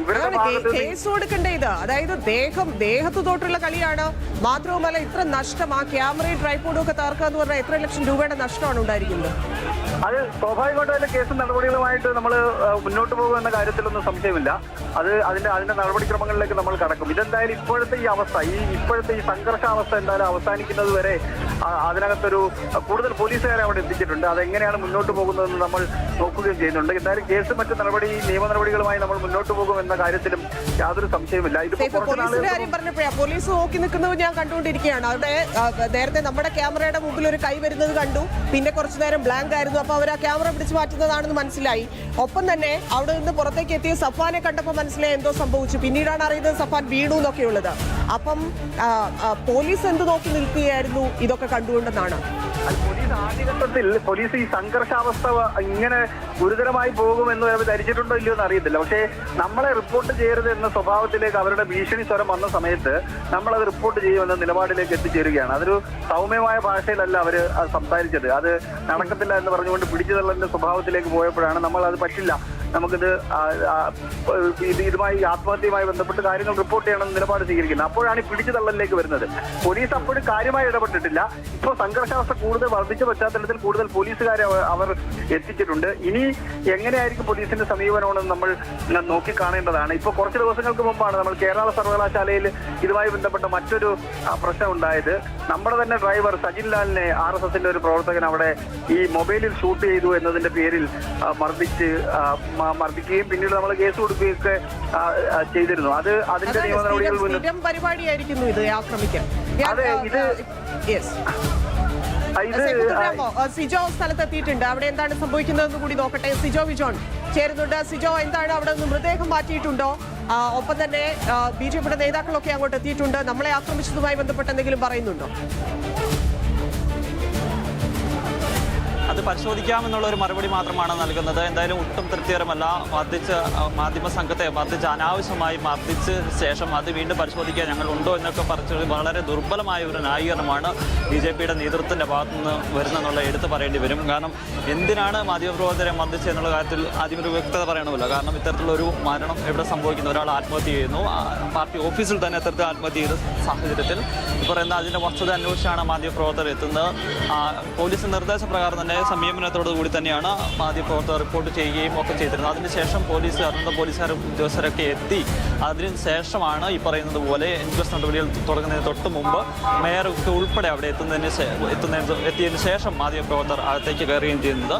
[SPEAKER 4] ഇവിടെ ഇവരുടെ
[SPEAKER 6] കേസ് കൊടുക്കണ്ടേ ഇത്? അതായത് ദേഹം ദേഹത്ത് തൊട്ടുള്ള കളിയാണ്. മാത്രവുമല്ല ഇത്ര നഷ്ടം. ആ ക്യാമറയും ട്രൈപ്പോഡും ഒക്കെ തകർക്കുക എന്ന് പറഞ്ഞാൽ എത്ര ലക്ഷം രൂപയുടെ നഷ്ടമാണ് ഉണ്ടായിരിക്കുന്നത്?
[SPEAKER 4] അത് സ്വാഭാവികമായിട്ടും അതിന്റെ കേസും നടപടികളുമായിട്ട് നമ്മൾ മുന്നോട്ട് പോകുമെന്ന കാര്യത്തിലൊന്നും സംശയമില്ല. അത് അതിന്റെ അതിന്റെ നടപടിക്രമങ്ങളിലേക്ക് നമ്മൾ കടക്കും. ഇതെന്തായാലും ഇപ്പോഴത്തെ ഈ അവസ്ഥ ഈ ഇപ്പോഴത്തെ ഈ സംഘർഷാവസ്ഥ എന്തായാലും അവസാനിക്കുന്നത് വരെ അതിനകത്തൊരു കൂടുതൽ പോലീസുകാരെ അവിടെ എത്തിച്ചിട്ടുണ്ട്. അതെങ്ങനെയാണ് മുന്നോട്ട് പോകുന്നതെന്ന് നമ്മൾ നോക്കുകയും ചെയ്യുന്നുണ്ട്. എന്തായാലും കേസ് മറ്റു നടപടി നിയമ നടപടികളുമായി നമ്മൾ മുന്നോട്ട് പോകും എന്ന കാര്യത്തിലും യാതൊരു സംശയമില്ല ഇതിപ്പോ
[SPEAKER 6] പോലീസ് നോക്കി നിൽക്കുന്നത് ഞാൻ കണ്ടുകൊണ്ടിരിക്കുകയാണ്. അവിടെ നേരത്തെ നമ്മുടെ ക്യാമറയുടെ മുമ്പിൽ ഒരു കൈ വരുന്നത് കണ്ടു. പിന്നെ കുറച്ചു നേരം ബ്ലാങ്ക് ആയിരുന്നു. അപ്പൊ അവർ ആ ക്യാമറ പിടിച്ചു മാറ്റുന്നതാണെന്ന് മനസ്സിലായി. ഒപ്പം തന്നെ അവിടെ നിന്ന് പുറത്തേക്ക് എത്തിയ സഫാനെ കണ്ടപ്പോൾ മനസ്സിലായി എന്തോ സംഭവിച്ചു. പിന്നീടാണ് അറിയുന്നത് സഫാൻ വീണു എന്നൊക്കെയുള്ളത്. അപ്പം ആ, ആ, പോലീസ് എന്ത് നോക്കി നിൽക്കുകയായിരുന്നു? ഇതൊക്കെ കണ്ടുകൊണ്ടെന്നാണ്.
[SPEAKER 4] പോലീസ് ആദ്യഘട്ടത്തിൽ പോലീസ് ഈ സംഘർഷാവസ്ഥ ഇങ്ങനെ ഗുരുതരമായി പോകുമെന്ന് അവർ ധരിച്ചിട്ടുണ്ടോ ഇല്ലയോ എന്ന് അറിയത്തില്ല. പക്ഷേ നമ്മളെ റിപ്പോർട്ട് ചെയ്യരുത് എന്ന സ്വഭാവത്തിലേക്ക് അവരുടെ ഭീഷണി സ്വരം വന്ന സമയത്ത് നമ്മളത് റിപ്പോർട്ട് ചെയ്യുമെന്ന നിലപാടിലേക്ക് എത്തിച്ചേരുകയാണ്. അതൊരു സൗമ്യമായ ഭാഷയിലല്ല അവർ സംസാരിച്ചത്. അത് നടക്കത്തില്ല എന്ന് പറഞ്ഞുകൊണ്ട് പിടിച്ചു തള്ളലിന്റെ സ്വഭാവത്തിലേക്ക് പോയപ്പോഴാണ് നമ്മൾ അത് പറ്റില്ല. നമുക്കിത് ഇത് ഇതുമായി ആത്മഹത്യയുമായി ബന്ധപ്പെട്ട് കാര്യങ്ങൾ റിപ്പോർട്ട് ചെയ്യണമെന്ന് നിലപാട് സ്വീകരിക്കുന്നത് അപ്പോഴാണ് ഈ പിടിച്ചു തള്ളലിലേക്ക് വരുന്നത്. പോലീസ് അപ്പോഴും കാര്യമായി ഇടപെട്ടിട്ടില്ല. ഇപ്പോൾ സംഘർഷാവസ്ഥ കൂടുതൽ വർദ്ധിച്ച പശ്ചാത്തലത്തിൽ കൂടുതൽ പോലീസുകാരെ അവർ എത്തിച്ചിട്ടുണ്ട്. ഇനി എങ്ങനെയായിരിക്കും പോലീസിന്റെ സമീപനമാണെന്ന് നമ്മൾ നോക്കിക്കാണേണ്ടതാണ്. ഇപ്പോൾ കുറച്ച് ദിവസങ്ങൾക്ക് മുമ്പാണ് നമ്മൾ കേരള സർവകലാശാലയിൽ ഇതുമായി ബന്ധപ്പെട്ട മറ്റൊരു പ്രശ്നം ഉണ്ടായത്. നമ്മുടെ തന്നെ ഡ്രൈവർ സജിൻ ലാലിനെ ആർ എസ് എസിന്റെ ഒരു പ്രവർത്തകൻ അവിടെ ഈ മൊബൈലിൽ ഷൂട്ട് ചെയ്തു എന്നതിന്റെ പേരിൽ മർദ്ദിച്ച് മർദ്ദിക്കുകയും പിന്നീട് നമ്മൾ കേസ് കൊടുക്കുകയൊക്കെ ആ, ആ, ചെയ്തിരുന്നു. അത് അതിന്റെ നിയമ നടപടികൾ
[SPEAKER 6] പരിപാടിയായിരിക്കുന്നു ഇത് ആക്രമിക്കാൻ
[SPEAKER 4] അതെ, ഇത്
[SPEAKER 6] സിജോ സ്ഥലത്തെത്തിയിട്ടുണ്ട്. അവിടെ എന്താണ് സംഭവിക്കുന്നതെന്ന് കൂടി നോക്കട്ടെ. സിജോ വിജോൺ ചേരുന്നുണ്ട്. സിജോ എന്താണ് അവിടെ നിന്ന് മൃതദേഹം മാറ്റിയിട്ടുണ്ടോ? ഒപ്പം തന്നെ ബി ജെ പിയുടെ നേതാക്കളൊക്കെ അങ്ങോട്ട് എത്തിയിട്ടുണ്ട്. നമ്മളെ ആക്രമിച്ചതുമായി ബന്ധപ്പെട്ട് എന്തെങ്കിലും പറയുന്നുണ്ടോ?
[SPEAKER 8] പരിശോധിക്കാമെന്നുള്ള ഒരു മറുപടി മാത്രമാണ് നൽകുന്നത്. എന്തായാലും ഒട്ടും തൃപ്തികരമല്ല. മർദ്ദിച്ച് മാധ്യമ സംഘത്തെ മർദ്ദിച്ച് അനാവശ്യമായി മർദ്ദിച്ച് ശേഷം അത് വീണ്ടും പരിശോധിക്കാൻ ഞങ്ങൾ ഉണ്ടോ എന്നൊക്കെ പറഞ്ഞത് വളരെ ദുർബലമായ ഒരു ന്യായീകരണമാണ് ബി ജെ പിയുടെ നേതൃത്വത്തിന്റെ ഭാഗത്തു നിന്ന് വരുന്നെന്നുള്ള എടുത്തു പറയേണ്ടി വരും. കാരണം എന്തിനാണ് മാധ്യമപ്രവർത്തകരെ മർദ്ദിച്ചത് എന്നുള്ള കാര്യത്തിൽ ആദ്യം ഒരു വ്യക്തത പറയണമല്ലോ. കാരണം ഇത്തരത്തിലൊരു മരണം എവിടെ സംഭവിക്കുന്നു? ഒരാൾ ആത്മഹത്യ ചെയ്യുന്നു. പാർട്ടി ഓഫീസിൽ തന്നെ ഇത്തരത്തിൽ ആത്മഹത്യ ചെയ്ത സാഹചര്യത്തിൽ പറയുന്ന അതിന്റെ വസ്തുത അന്വേഷിച്ചാണ് മാധ്യമപ്രവർത്തകർ എത്തുന്നത്. പോലീസ് നിർദ്ദേശപ്രകാരം തന്നെ സംയമനത്തോടു കൂടി തന്നെയാണ് മാധ്യമപ്രവർത്തകർ റിപ്പോർട്ട് ചെയ്യുകയും ഒക്കെ ചെയ്തിരുന്നത്. അതിനുശേഷം പോലീസ് അറിയുന്ന പോലീസുകാർ ഉദ്യോഗസ്ഥരൊക്കെ എത്തി. അതിനുശേഷമാണ് ഈ പറയുന്നത് പോലെ ഇൻക്വസ്റ്റ് നടപടികൾ തുടങ്ങുന്നതിന് തൊട്ട് മുമ്പ് മേയർ ഉൾപ്പെടെ അവിടെ എത്തുന്നതിന് എത്തുന്നതിന് എത്തിയതിന് ശേഷം മാധ്യമപ്രവർത്തകർ അകത്തേക്ക് കയറുകയും ചെയ്യുന്നത്.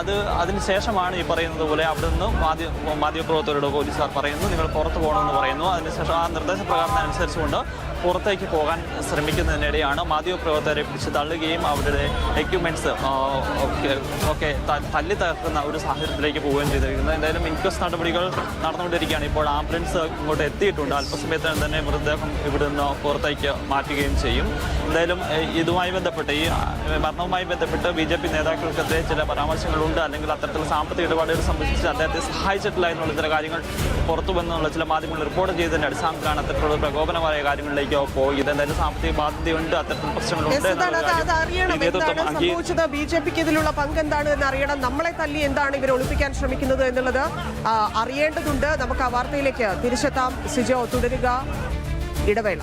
[SPEAKER 8] അത് അതിന് ശേഷമാണ് ഈ പറയുന്നത് പോലെ അവിടെ നിന്ന് മാധ്യമ മാധ്യമപ്രവർത്തകരോട് പോലീസുകാർ പറയുന്നു നിങ്ങൾ പുറത്ത് പോകണമെന്ന് പറയുന്നു. അതിനുശേഷം ആ നിർദ്ദേശപ്രകാരം അനുസരിച്ചുകൊണ്ട് പുറത്തേക്ക് പോകാൻ ശ്രമിക്കുന്നതിനിടെയാണ് മാധ്യമപ്രവർത്തകരെ പിടിച്ച് തള്ളുകയും അവരുടെ എക്യുപ്മെന്റ്സ് ഒക്കെ തല്ലി തകർക്കുന്ന ഒരു സാഹചര്യത്തിലേക്ക് പോവുകയും ചെയ്തിരിക്കുന്നത് എന്തായാലും ഇൻക്വസ്റ്റ് നടപടികൾ നടന്നുകൊണ്ടിരിക്കുകയാണ്. ഇപ്പോൾ ആംബുലൻസ് ഇങ്ങോട്ട് എത്തിയിട്ടുണ്ട്. അല്പസമയത്തിന് തന്നെ മൃതദേഹം ഇവിടെ നിന്ന് പുറത്തേക്ക് മാറ്റുകയും ചെയ്യും. എന്തായാലും ഇതുമായി ബന്ധപ്പെട്ട് ഈ മരണവുമായി ബന്ധപ്പെട്ട് ബി ജെ പി നേതാക്കൾക്കെതിരെ ചില പരാമർശങ്ങളുണ്ട്. അല്ലെങ്കിൽ അത്തരത്തിൽ സാമ്പത്തിക ഇടപാടുകൾ സംബന്ധിച്ച് അദ്ദേഹത്തെ സഹായിച്ചിട്ടില്ല എന്നുള്ള ചില കാര്യങ്ങൾ പുറത്തു വന്നുള്ള ചില മാധ്യമങ്ങൾ റിപ്പോർട്ട് ചെയ്തതിന്റെ അടിസ്ഥാനത്തിലാണ് അത്തരത്തിലുള്ള പ്രകോപനമായ കാര്യങ്ങളിലേക്ക് പോയത് എന്തായാലും സാമ്പത്തിക ബാധ്യതയുണ്ട്. അത്തരത്തിൽ പ്രശ്നങ്ങളുണ്ട്
[SPEAKER 6] ബി ജെ പിക്ക് ഇതിലുള്ള പങ്ക് എന്താണ് എന്ന് അറിയണം. നമ്മളെ തല്ലി എന്താണ് ഇവർ ഒളിപ്പിക്കാൻ ശ്രമിക്കുന്നത് എന്നുള്ളത് അറിയേണ്ടതുണ്ട്. നമുക്ക് ആ വാർത്തയിലേക്ക് തിരിച്ചെത്താം. സിജോ തുടരുക. ഇടവേള.